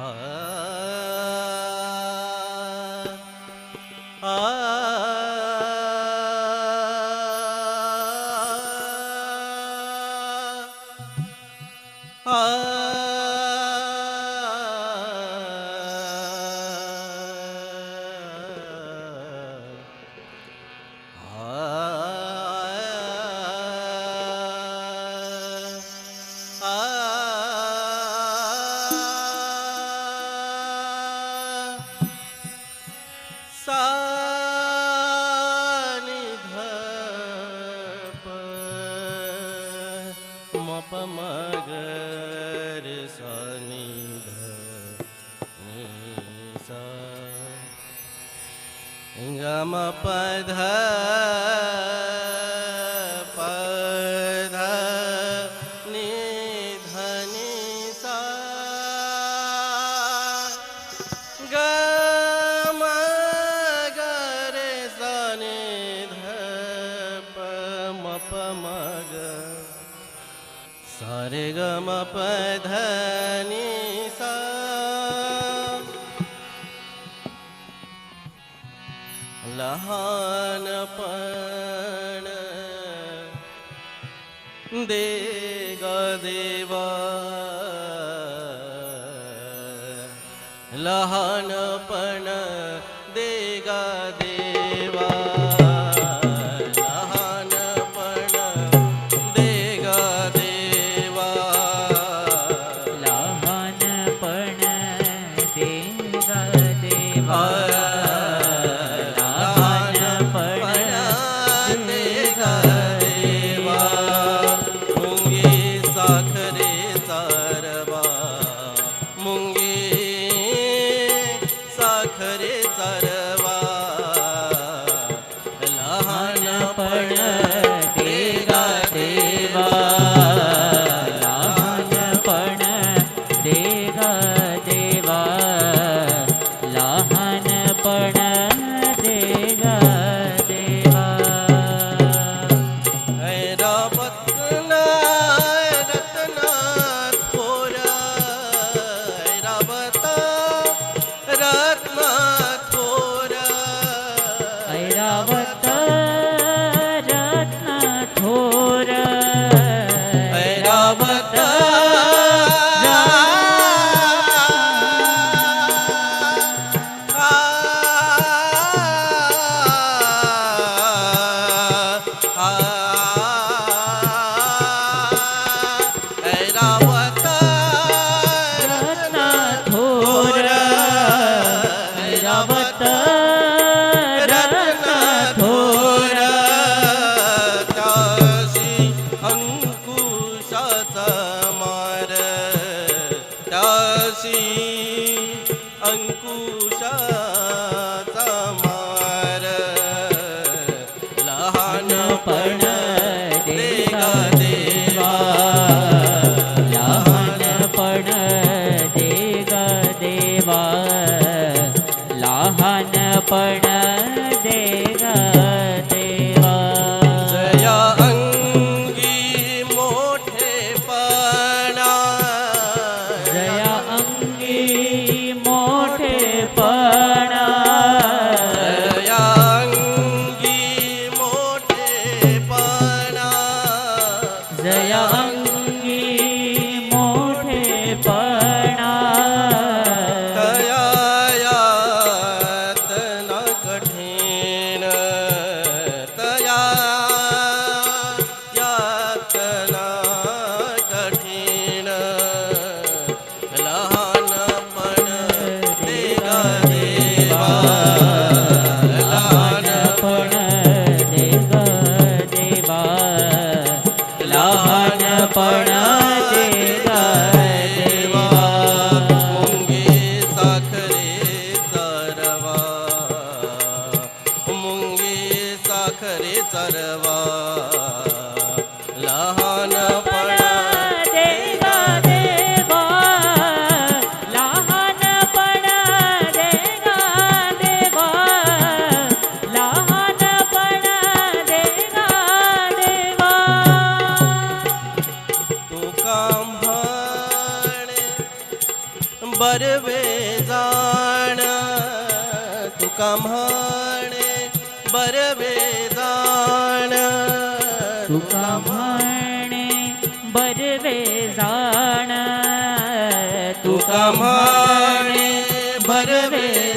Ah પમગર Sunny ગમ પધા जहानपण देगा देवा लहानपण परवा लहान पड़ आपण देवा. देवा जया अंगी मोठेपणा जया अंगी मोठेपणा जया अंगी मोठेपणा जया अंगी बरवे जाण. तुका म्हणे बरवे जाण. तुका म्हणे बरवे जाण. तुका म्हणे बरवे